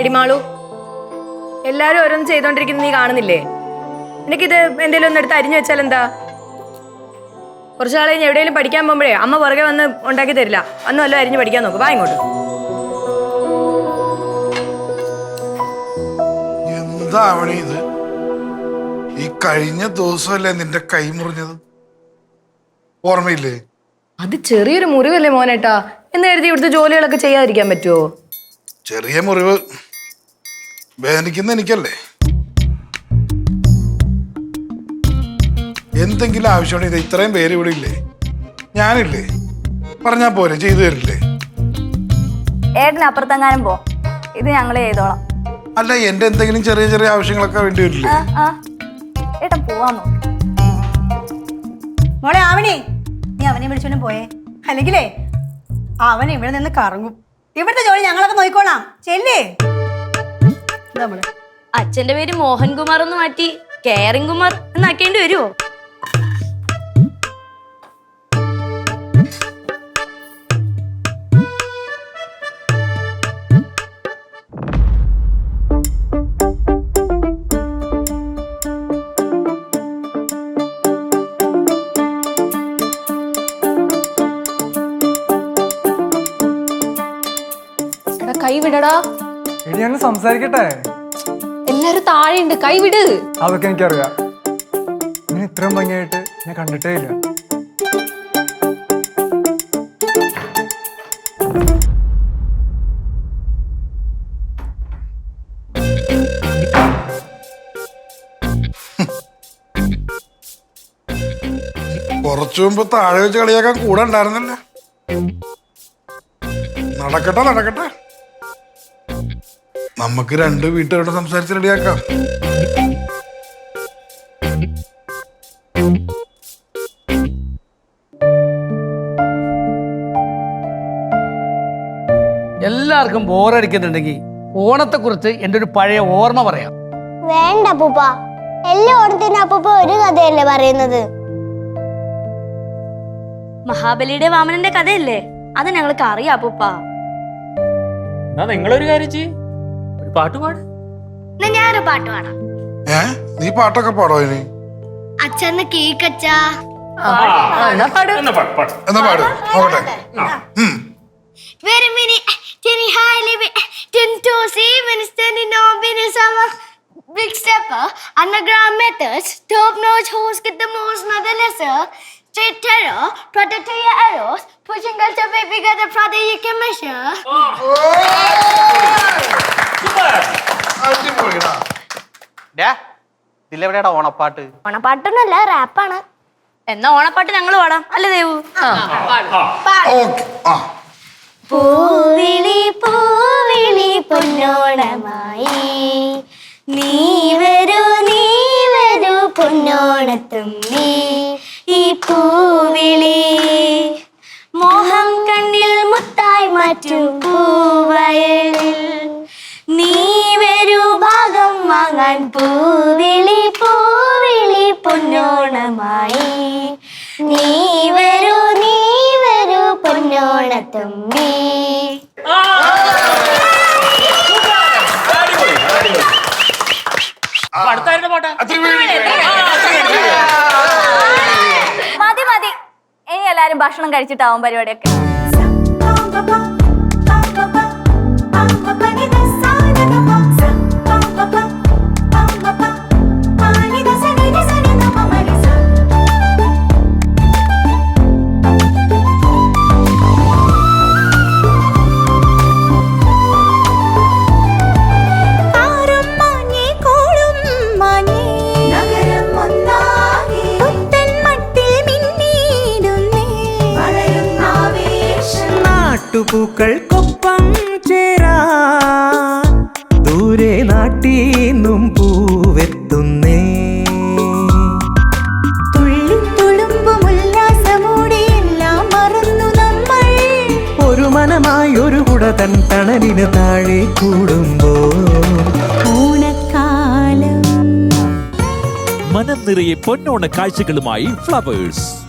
മാളു എല്ലാരും ഓരോന്നും ചെയ്തോണ്ടിരിക്കുന്നത് നീ കാണുന്നില്ലേ? നിനക്കിത് എന്തെങ്കിലും ഒന്ന് എടുത്ത് അരിഞ്ഞു വെച്ചാൽ എന്താ? കുറച്ചു നാളെ കഴിഞ്ഞ് എവിടെയെങ്കിലും പഠിക്കാൻ പോകുമ്പോഴേ അമ്മ പുറകെ വന്ന് ഉണ്ടാക്കി തരില്ല. അന്ന് വല്ലതും അരിഞ്ഞ് പഠിക്കാൻ നോക്ക്. വാ ഇങ്ങോട്ട്. എന്താവണി ഇത്? ഈ കഴിഞ്ഞ ദിവസമല്ലേ നിന്റെ കൈ മുറിഞ്ഞത്? ഓർമ്മയില്ലേ? അത് ചെറിയൊരു മുറിവല്ലേ മോനേട്ടാ. എന്ന് കരുതി ഇവിടുത്തെ ജോലികളൊക്കെ ചെയ്യാതിരിക്കാൻ പറ്റുമോ ചെറിയ മുറിവ് വേദനിക്കുന്ന എനിക്കല്ലേ? എന്തെങ്കിലും ആവശ്യമുണ്ടെങ്കിൽ ഇത് ഇത്രയും പേര് ഇവിടെ ഇല്ലേ? ഞാനില്ലേ? പറഞ്ഞാ പോരെ ചെയ്തു തരില്ലേ? ഏട്ടന് അപ്പുറത്തെങ്ങാനും പോ. ഇത് ഞങ്ങൾ ചെയ്തോളാം. അല്ല എന്റെ എന്തെങ്കിലും ചെറിയ ചെറിയ ആവശ്യങ്ങളൊക്കെ വേണ്ടി വരില്ലേ? പോവാൻ നോക്ക്. മോളെ ആവണേ. നീ അവനെ വിളിച്ചോണ്ട് പോയേ. അല്ലെങ്കിലേ അവൻ ഇവിടെ നിന്ന് കറങ്ങും. ഇവിടുത്തെ ജോലി ഞങ്ങളൊക്കെ നോക്കിക്കോളാം. ചെല്ലേ. അച്ഛന്റെ പേര് മോഹൻകുമാർ എന്ന് മാറ്റി കെയറിംഗ് കുമാർ എന്നാക്കേണ്ടി വരുമോ കൈ വിടടാ. എടി ഞങ്ങൾ സംസാരിക്കട്ടെ. എല്ലാരും താഴെയുണ്ട്. കൈ വിട്. അതൊക്കെ എനിക്കറിയാം. നീ ഇത്രയും ഭംഗിയായിട്ട് ഞാൻ കണ്ടിട്ടേ ഇല്ല. കുറച്ചു മുമ്പ് താഴെ വെച്ച് കളിയാക്കാൻ കൂടെ ഉണ്ടായിരുന്നല്ലേ? നടക്കട്ടെ നടക്കട്ടെ. നമുക്ക് രണ്ട് വീട്ടുകാരോട് സംസാരിച്ച് റെഡിയാക്കാം. എല്ലാവർക്കും ബോറടിക്കുന്നുണ്ടെങ്കിൽ ഓണത്തെക്കുറിച്ച് എന്റെ ഒരു പഴയ ഓർമ്മ പറയാം. വേണ്ട അപ്പൂപ്പ. എല്ലാ ഓണത്തിന് അപ്പൂപ്പ ഒരു കഥയല്ലേ പറയുന്നത്? മഹാബലിയുടെ വാമനന്റെ കഥയല്ലേ? അത് ഞങ്ങൾക്ക് അറിയാം അപ്പൂപ്പ. എന്നാ നിങ്ങളൊരു കാര്യം ചെയ്യ്. ഒരു ഞാനൊരു പാട്ട് പാടാം ഏ നീ പാട്ടൊക്കെ പാടോ ഇനി അച്ഛന്ന് കേക്കച്ചാ എന്നാ പാട് പാട് എന്നാ പാട് നോക്കട്ടെ ഉം. Very highly, ten to see, when standing on being summer. Big stepper, underground methods, top notch hose, get the most, not the lesser. Straight terror, protect your arrows, pushing culture baby, bigger the father you can measure. അടിപൊളിടാ. ഇതിലെവിടെയാടാ ഓണപ്പാട്ട്? ഓണപ്പാട്ടൊന്നല്ല റാപ്പാണ് എന്നാ ഓണപ്പാട്ട് ഞങ്ങൾ പാടാം. അല്ലേ ദേവു? പൂവിളി പൂവിളി പൊന്നോണമായി. നീ വരൂ നീ വരൂ പൊന്നോണത്തുമ്പി ഈ പൂവിളി മോഹം കണ്ണിൽ മുത്തായി മാറ്റും പൂവയലിൽ. വാങ്ങാൻ പൂവിളി പൂവിളി പൊന്നോണമായി. നീ വരൂ നീ വരൂ പൊന്നോണത്തമ്മി. അടുത്തായിരുന്നു പാട്ടാ? മതി മതി. ഇനി എല്ലാരും ഭക്ഷണം കഴിച്ചിട്ടാവും പരിപാടിയൊക്കെ. നാട്ടുപൂക്കൾക്കൊപ്പം ചേരാ. ദൂരെ നാട്ടീന്നും പൂവെത്തുന്നേ. ഒരു മനമായി ഒരു കുട തൻ തണലിന് താഴെ കൂടുമ്പോ. ഓണക്കാലം മനം നിറയെ പൊന്നോണ കാഴ്ചകളുമായി ഫ്ലവേഴ്സ്.